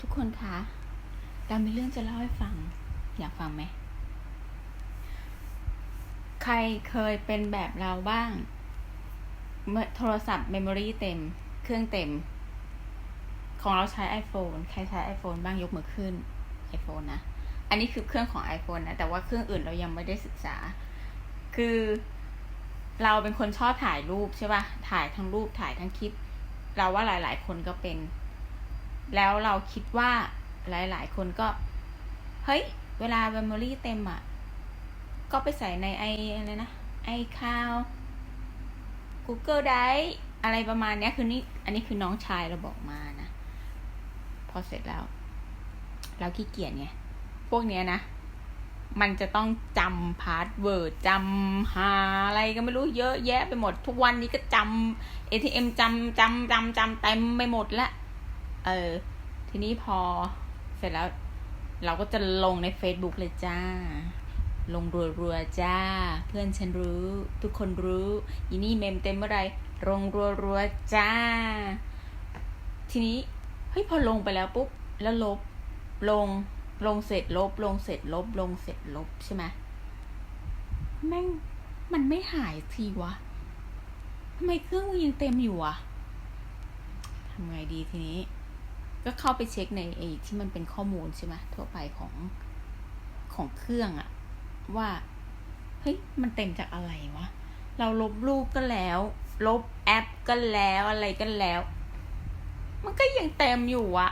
ทุกคนคะเรามีเรื่องจะเล่าให้ฟัง อยากฟังไหม ใครเคยเป็นแบบเราบ้าง เมื่อโทรศัพท์เมมโมรีเต็ม เครื่องเต็ม ของเราใช้ iPhone ใครใช้ iPhone บ้างยกมือขึ้น iPhone นะ อันนี้คือเครื่องของ iPhone นะ แต่ว่าเครื่องอื่นเรายังไม่ได้ศึกษา คือเราเป็นคนชอบถ่ายรูปใช่ป่ะ ถ่ายทั้งรูปถ่ายทั้งคลิป เราว่าหลาย ๆ คนก็เป็น แล้วเราคิดว่าหลาย ๆ คนก็ เฮ้ย เวลา memory เต็มอะ ก็ไปใส่ในไออะไรนะ ไอคาว Google Drive อะไรประมาณเนี้ยคือนี่ อันนี้คือน้องชายเราบอกมานะ พอเสร็จแล้ว เราขี้เกียจไง พวกเนี้ยนะ มันจะต้องจำพาสเวิร์ดจำหาอะไรก็ไม่รู้เยอะแยะไปหมด ทุกวันนี้ก็จำ ATM จำจำจำจำเต็มไปหมดละ เออ ทีนี้พอเสร็จแล้ว เราก็จะลงใน Facebook เลยจ้า ลงรัวๆจ้า เพื่อนฉันรู้ ทุกคนรู้อีนี่เมมเต็มเมื่อไรลงรัวๆจ้า ทีนี้เฮ้ยพอลงไปแล้วปุ๊บแล้วลบ ลง ลงเสร็จลบ ลงเสร็จลบ ลงเสร็จลบใช่ไหมแม่งมันไม่หายทีวะทำไมเครื่องมันยังเต็มอยู่อะทำไงดีทีนี้ ก็เข้าไปเช็คในไอ้ที่มันเป็นข้อมูลใช่ไหมทั่วไปของของเครื่องอะว่าเฮ้ยมันเต็มจากอะไรวะ เราลบรูปก็แล้ว ลบแอปก็แล้วอะไรก็แล้ว มันก็ยังเต็มอยู่อะ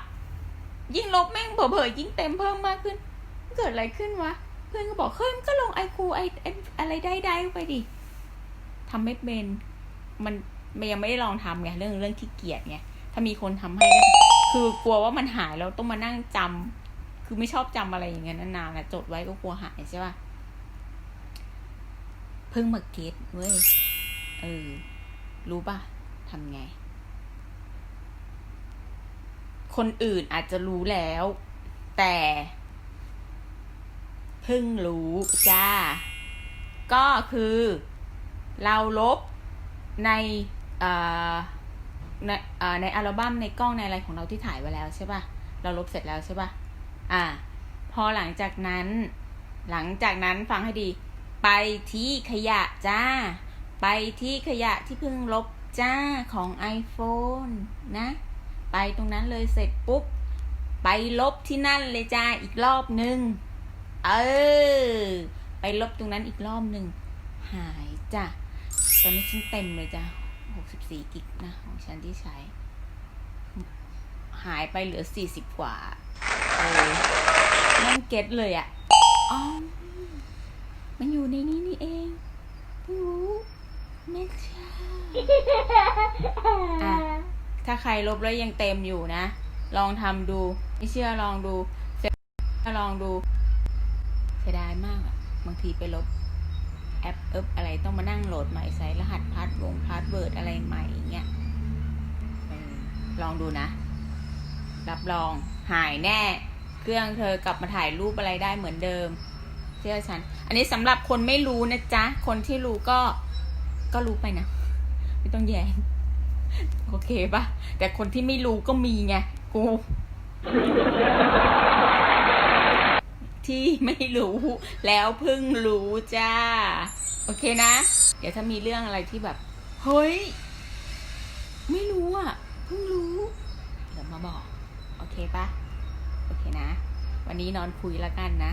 ยิ่งลบแม่งเผลอๆยิ่งเต็มเพิ่มมากขึ้น เกิดอะไรขึ้นวะ เพื่อนก็บอกเฮ้ยมันก็ลงไอคูไอไออะไรได้ได้ไปดิทำไม่เป็นมันมันยังไม่ได้ลองทำไงเรื่องเรื่องขี้เกียจไงถ้ามีคนทำให้ก็ คือกลัวว่ามันหายแล้วต้องมานั่งจำคือไม่ชอบจำอะไรอย่างเงี้ยนานๆนะจดไว้ก็กลัวหายใช่ป่ะเพิ่งมาเก็ตเว้ยเออ รู้ป่ะทำไง คนอื่นอาจจะรู้แล้ว แต่เพิ่งรู้จ้า ก็คือ เราลบใน เอ่อ ในในอัลบั้มในกล้องในอะไรของเราที่ถ่ายไว้แล้วใช่ป่ะ เราลบเสร็จแล้วใช่ป่ะ อ่า พอหลังจากนั้น หลังจากนั้นฟังให้ดี ไปที่ขยะจ้า ไปที่ขยะที่เพิ่งลบจ้าของ iPhone นะ ไปตรงนั้นเลยเสร็จปุ๊บ ไปลบที่นั่นเลยจ้าอีกรอบหนึ่งเออ ไปลบตรงนั้นอีกรอบหนึ่ง หายจ้ะ ตอนนี้ฉันเต็มเลยจ้ะ หกสิบสี่กิกนะ ของฉันที่ใช้ หายไปเหลือสี่สิบกว่าเออนั่งเก็ตเลยอะ่ะอ๋อมันอยู่ในนี้นี่เองเพิ่งรู้แม่เจ้าอะ ถ้าใครลบแล้วยังเต็มอยู่นะ ลองทำดู ไม่เชื่อลองดูเสร็จลองดู เสียดายมากอะบางทีไปลบ ปเอิบอะไรต้องมานั่งโหลดใหม่ใส่รหัสพาสวงพาสเวิร์ดอะไรใหม่อย่างเงี้ยลองดูนะ รับรองหายแน่ เครื่องเธอกลับมาถ่ายรูปอะไรได้เหมือนเดิม เชื่อฉัน อันนี้สำหรับคนไม่รู้นะจ๊ะ คนที่รู้ก็ก็รู้ไปนะ ไม่ต้องแย้งโอเคปะแต่คนที่ไม่รู้ก็มีไงกู ที่ไม่รู้แล้วเพิ่งรู้จ้า โอเคนะ เดี๋ยวถ้ามีเรื่องอะไรที่แบบ เฮ้ย ไม่รู้อะเพิ่งรู้ เดี๋ยวมาบอก โอเคปะโอเคนะ วันนี้นอนคุยแล้วกันนะ